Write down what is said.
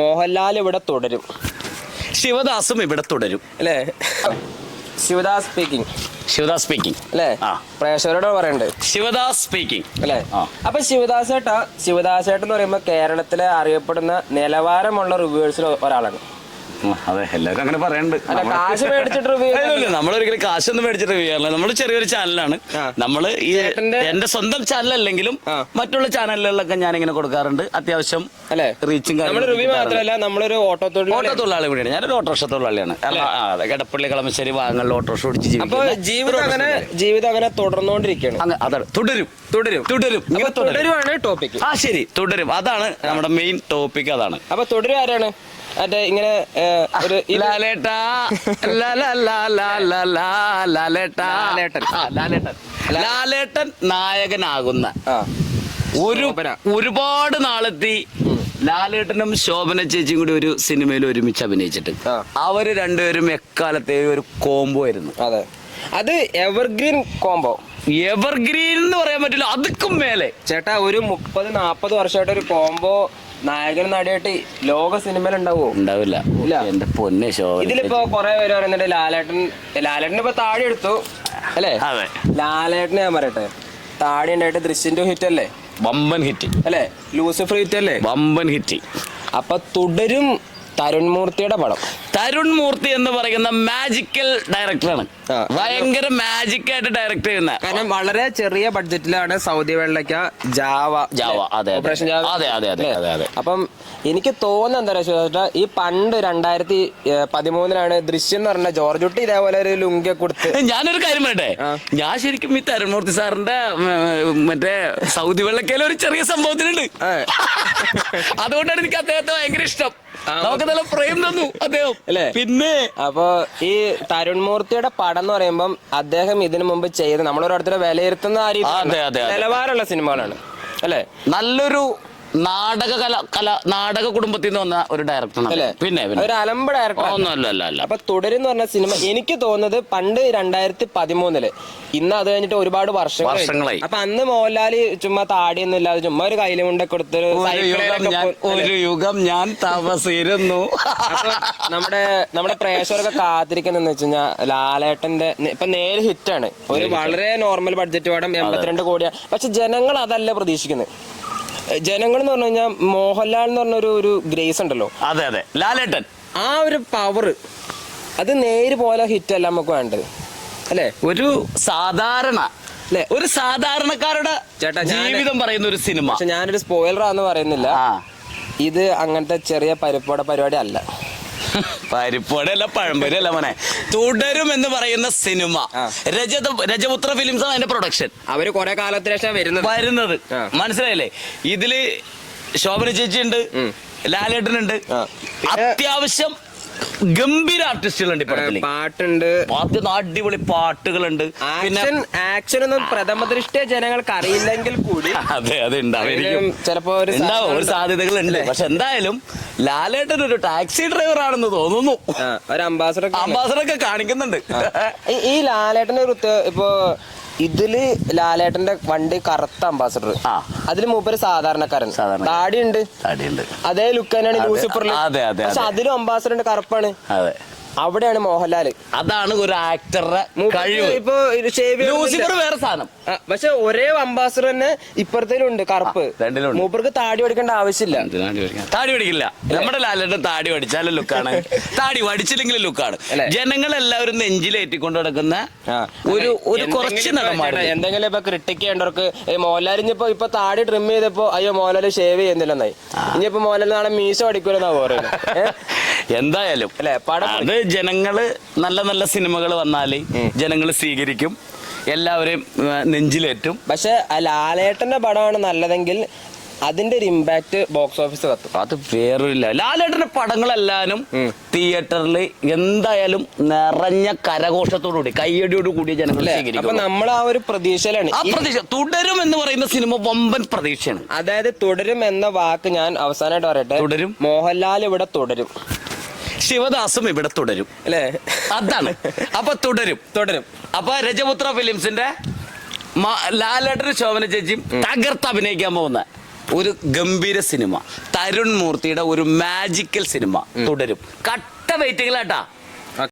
മോഹൻലാൽ ഇവിടെ തുടരും. ശിവദാസും ഇവിടെ തുടരും. അല്ലേ? ശിവദാസ് സ്പീക്കിംഗ് ശിവദാസ് സ്പീക്കിംഗ് അല്ലേ. പ്രേക്ഷകരോട് പറയണ്ട്. ശിവദാസ് സ്പീക്കിംഗ് അല്ലേ. അപ്പൊ ശിവദാസ് ഏട്ടാ ശിവദാസ് ഏട്ടൻ എന്ന് പറയുമ്പോൾ കേരളത്തിലെ അറിയപ്പെടുന്ന നിലവാരമുള്ള റിവ്യൂവേഴ്സിൽ ഒരാളാണ്. അതെ എല്ലാവരും അങ്ങനെ പറയുന്നുണ്ട് നമ്മളൊരിക്കലും കാശൊന്നും മേടിച്ചിട്ട് റിവ്യൂ ചെയ്യാറില്ല. നമ്മൾ ചെറിയൊരു ചാനലാണ് നമ്മൾ നമ്മൾ ഈ എന്റെ സ്വന്തം ചാനൽ അല്ലെങ്കിലും മറ്റുള്ള ചാനലുകളിലൊക്കെ ഞാൻ ഇങ്ങനെ കൊടുക്കാറുണ്ട്. അത്യാവശ്യം അല്ലേ? റീച്ചും മാത്രമല്ല നമ്മളൊരു ഓട്ടോ ഓട്ടോ തൊഴിലാളി കൂടിയാണ്. ഞാനൊരു ഓട്ടോറിക്ഷ തൊഴിലാളിയാണ് എടപ്പള്ളി കളമശ്ശേരി ഭാഗങ്ങളിൽ ഓട്ടോറിക്ഷ ഓടിച്ച് അപ്പൊ ജീവിതം അങ്ങനെ ജീവിതം അങ്ങനെ തുടർന്നുകൊണ്ടിരിക്കുകയാണ്. അതാണ്. തുടരും. തുടരും. തുടരും. തുടരുവാണ് ടോപ്പിക് ആ ശരി. തുടരും. അതാണ് നമ്മുടെ മെയിൻ ടോപ്പിക് അതാണ്. അപ്പൊ തുടരും ആരാണ് മറ്റേ ഇങ്ങനെ ഒരു ലാലേട്ടാ. ലാലേട്ടൻ. നായകനാകുന്ന ഒരു ഒരുപാട് നാളെത്തി ലാലേട്ടനും ശോഭന ചേച്ചിയും കൂടി ഒരു സിനിമയിൽ ഒരുമിച്ച് അഭിനയിച്ചിട്ട്. അവർ രണ്ടുപേരും എക്കാലത്തെ ഒരു കോംബോ ആയിരുന്നു. അതെ. അത് എവർഗ്രീൻ കോംബോ എവർഗ്രീൻ എന്ന് പറയാൻ പറ്റില്ല. അതുക്കും മേലെ. ചേട്ടാ ഒരു മുപ്പത് നാപ്പത് വർഷമായിട്ട് ഒരു കോംബോ നായകൻ നടിയായിട്ട് ലോക സിനിമയിൽ ഉണ്ടാവോ ഉണ്ടാവില്ല. ഇല്ല. എന്റെ പൊന്നെ ശോഭന ഇതിലിപ്പോ കൊറേ പേര് പറയുന്നുണ്ട് ലാലേട്ടൻ ലാലേട്ടൻ ഇപ്പൊ താടി എടുത്തു. അല്ലേ? അതെ. ലാലേട്ടനെ ഞാൻ പറയട്ടെ. താടി ഉണ്ടായിട്ട് ദൃശ്യന്റെ ഹിറ്റ് അല്ലേ വമ്പൻ ഹിറ്റ്. അല്ലേ? ലൂസിഫർ ഹിറ്റ് അല്ലേ വമ്പൻ ഹിറ്റ്. അപ്പൊ തുടരും തരുൺ മൂർത്തിയുടെ പടം. തരുൺ മൂർത്തി എന്ന് പറയുന്ന മാജിക്കൽ ഡയറക്ടറാണ്. ഭയങ്കര മാജിക് ആയിട്ട് ഡയറക്ട് ചെയ്യുന്ന. കാരണം വളരെ ചെറിയ ബഡ്ജറ്റിലാണ് സൗദി വെള്ളക്ക ജാവ ജാവ, അതെ, അതെ. ഓപ്പറേഷൻ ജാവ. അതെ, അതെ, അതെ, അതെ, അതെ. അപ്പം എനിക്ക് തോന്നുന്നത് എന്താ വെച്ചാൽ ഈ പണ്ട് രണ്ടായിരത്തി പതിമൂന്നിലാണ് ദൃശ്യം എന്ന് പറഞ്ഞ ജോർജ് കുട്ടി ഇതേപോലെ ഒരു ലുങ്ക കൊടുത്ത്. ഞാനൊരു കാര്യം പറയട്ടെ? ഞാൻ ശരിക്കും ഈ തരുൺമൂർത്തി സാറിന്റെ മറ്റേ സൗദി വെള്ളക്കയിലെ ഒരു ചെറിയ സംഭവത്തിനുണ്ട്. അതുകൊണ്ടാണ് എനിക്ക് അദ്ദേഹത്തെ ഭയങ്കര ഇഷ്ടം. നമുക്ക് നല്ല പ്രേം തന്നു അദ്ദേഹം. അല്ലേ? പിന്നെ? അപ്പൊ ഈ തരുൺ മൂർത്തിയുടെ പടം എന്ന് പറയുമ്പം അദ്ദേഹം ഇതിനു മുമ്പ് ചെയ്ത് നമ്മളോരോരുത്തരെ വിലയിരുത്തുന്ന ആ രീതി അതെ, അതെ, അതെ. നിലവാരമുള്ള സിനിമകളാണ്. അല്ലേ? നല്ലൊരു നാടക കല കല നാടക കുടുംബത്തിൽ നിന്ന് വന്ന ഒരു ഡയറക്ടറാണ് അല്ലേ? പിന്നെ ഒരു അലമ്പ് ഡയറക്ടർ ഒന്നുമല്ല അല്ല അപ്പൊ തുടരുന്ന് പറഞ്ഞ സിനിമ എനിക്ക് തോന്നുന്നത് പണ്ട് രണ്ടായിരത്തി പതിമൂന്നിൽ ഇന്ന് അത് കഴിഞ്ഞിട്ട് ഒരുപാട്. വർഷങ്ങളായി. അപ്പൊ അന്ന് മോഹൻലാൽ ചുമ്മാ താടിയൊന്നും ഇല്ലാതെ ചുമ്മാ ഒരു കയ്യിലും കൊണ്ടൊക്കെ കൊടുത്തൊരു ഒരു യുഗം ഞാൻ താമസിയിരുന്നു നമ്മുടെ നമ്മുടെ പ്രേക്ഷകരൊക്കെ കാത്തിരിക്കുന്ന വെച്ച് കഴിഞ്ഞാൽ ലാലേട്ടന്റെ ഇപ്പൊ ഇപ്പൊ നേരെ ഹിറ്റാണ്. ഒരു വളരെ നോർമൽ ബഡ്ജറ്റ് വേണം എൺപത്തിരണ്ട് കോടിയാണ് പക്ഷെ ജനങ്ങൾ അതല്ല പ്രതീക്ഷിക്കുന്നത് ജനങ്ങൾ എന്ന് പറഞ്ഞു കഴിഞ്ഞാൽ മോഹൻലാൽ എന്ന് പറഞ്ഞ ഒരു ഒരു ഗ്രേസ് ഉണ്ടല്ലോ. അതെ അതെ. ലാലേട്ടൻ. ആ ഒരു പവർ അത് നേര് പോലെ ഹിറ്റ് അല്ല നമുക്ക് വേണ്ടത്. അല്ലേ? ഒരു സാധാരണ അല്ലേ? ഒരു സാധാരണക്കാരുടെ ചേട്ടാ, ഞാൻ ജീവിതം പറയുന്ന ഒരു സിനിമ. പക്ഷെ ഞാനൊരു സ്പോയിലറാന്ന് പറയുന്നില്ല. ആ. ഇത് അങ്ങനത്തെ ചെറിയ പരിപ്പോടെ പരിപാടി അല്ല. പരിപ്പോടെ അല്ല പഴംപൊരി അല്ല മോനെ. തുടരും എന്ന് പറയുന്ന സിനിമ. രജത രജപുത്ര ഫിലിംസ് ആണ് അതിന്റെ പ്രൊഡക്ഷൻ അവർ കൊറേ കാലത്തിന് ശേഷം വരുന്നത്. വരുന്നത്. മനസ്സിലായില്ലേ? ഇതിൽ ശോഭന ചേച്ചി ഉണ്ട്. ലാലേട്ടനുണ്ട്. അത്യാവശ്യം ഗംഭീര ആർട്ടിസ്റ്റുകളുണ്ട് ഈ പടത്തിൽ. പാട്ടുണ്ട്. ആദ്യം അടിപൊളി പാട്ടുകളുണ്ട്. പിന്നെ ആക്ഷൻ ആക്ഷൻ ഒന്നും പ്രഥമ ദൃഷ്ടിയ ജനങ്ങൾക്ക് അറിയില്ലെങ്കിൽ കൂടി അതെ അതെ ഉണ്ടാവും ചിലപ്പോ ഒരു ഉണ്ടാവും ഒരു സാധ്യതകളുണ്ട്. സാധ്യതകൾ ഉണ്ട് പക്ഷെ എന്തായാലും ലാലേട്ടൻ ഒരു ടാക്സി ഡ്രൈവർ ആണെന്ന് തോന്നുന്നു. ആ, ഒരു അംബാസഡർ അംബാസഡർ ഒക്കെ കാണിക്കുന്നുണ്ട്. ഈ- ഈ ലാലേട്ടന്റെ ഒരു ഇപ്പൊ ഇതിൽ ലാലേട്ടന്റെ വണ്ടി കറുത്ത അംബാസഡർ ആ. അതിൽ മൂപ്പര് സാധാരണക്കാരൻ. താടിയുണ്ട്. തടിയുണ്ട്. അതേ ലുക്ക് തന്നെയാണ് ലൂസിഫറിൽ അതെ, അതെ, പക്ഷെ അതിലും അംബാസഡർ ഉണ്ട് കറുപ്പാണ്. അതെ. അവിടെയാണ് മോഹൻലാൽ അതാണ് ഒരു ആക്ടറുടെ കഴിവ്. ഇപ്പൊ ലൂസിഫർ വേറെ സാധനം. പക്ഷെ ഒരേ അംബാസഡർ തന്നെ ഇപ്പുറത്തേലുണ്ട് കറുപ്പ്. മൂപ്പർക്ക് താടി പഠിക്കേണ്ട ആവശ്യമില്ല. താടി പഠിക്കില്ല. നമ്മുടെ ലാലേട്ടൻ താടി പഠിച്ചാലും ലുക്കാണ്. താടി പഠിച്ചില്ലെങ്കിൽ ലുക്കാണ്? ജനങ്ങളെല്ലാവരും നെഞ്ചിലേറ്റിക്കൊണ്ട് നടക്കുന്ന ഒരു ഒരു കുറച്ച് എന്തെങ്കിലും ഇപ്പൊ എന്തെങ്കിലും ഇപ്പൊ ക്രിട്ടിക് ചെയ്യേണ്ടവർക്ക് മോഹൻലാൽ ഇനിയിപ്പോ ഇപ്പൊ താടി ട്രിം ചെയ്തപ്പോ അയ്യോ മോഹൻലാൽ ഷേവ് ചെയ്യുന്നില്ലെന്നായി. ഇനിയിപ്പോ മോഹൻലാൽ നാളെ മീശ പഠിക്കൂലെന്നാ പറയുന്നത്? എന്തായാലും അത് ജനങ്ങൾ നല്ല നല്ല സിനിമകൾ വന്നാൽ ജനങ്ങൾ സ്വീകരിക്കും. എല്ലാവരെയും നെഞ്ചിലേറ്റും. പക്ഷെ ലാലേട്ടന്റെ പടമാണ് നല്ലതെങ്കിൽ അതിന്റെ ഒരു ഇമ്പാക്ട് ബോക്സ് ഓഫീസ് കത്തും. അത് വേറൊരു ലാലേട്ടന്റെ പടങ്ങളെല്ലാനും തിയേറ്ററിൽ എന്തായാലും നിറഞ്ഞ കരഘോഷത്തോടുകൂടി കയ്യടിയോട് കൂടി ജനങ്ങൾ അപ്പൊ നമ്മൾ ആ ഒരു പ്രതീക്ഷയിലാണ്. ആ പ്രതീക്ഷ തുടരും എന്ന് പറയുന്ന സിനിമ വമ്പൻ പ്രതീക്ഷയാണ്. അതായത് തുടരും എന്ന വാക്ക് ഞാൻ അവസാനമായിട്ട് പറയട്ടെ. തുടരും. മോഹൻലാൽ ഇവിടെ തുടരും. ശിവദാസും ഇവിടെ തുടരും. അല്ലേ? അതാണ്. അപ്പൊ തുടരും തുടരും. അപ്പൊ രജപുത്ര ഫിലിംസിന്റെ ലാലേട്ടനും ശോഭന ചേച്ചിയും തകർത്ത് അഭിനയിക്കാൻ പോകുന്ന ഒരു ഗംഭീര സിനിമ. തരുൺ മൂർത്തിയുടെ ഒരു മാജിക്കൽ സിനിമ തുടരും. കട്ട വെയിറ്റിംഗിലാട്ടാ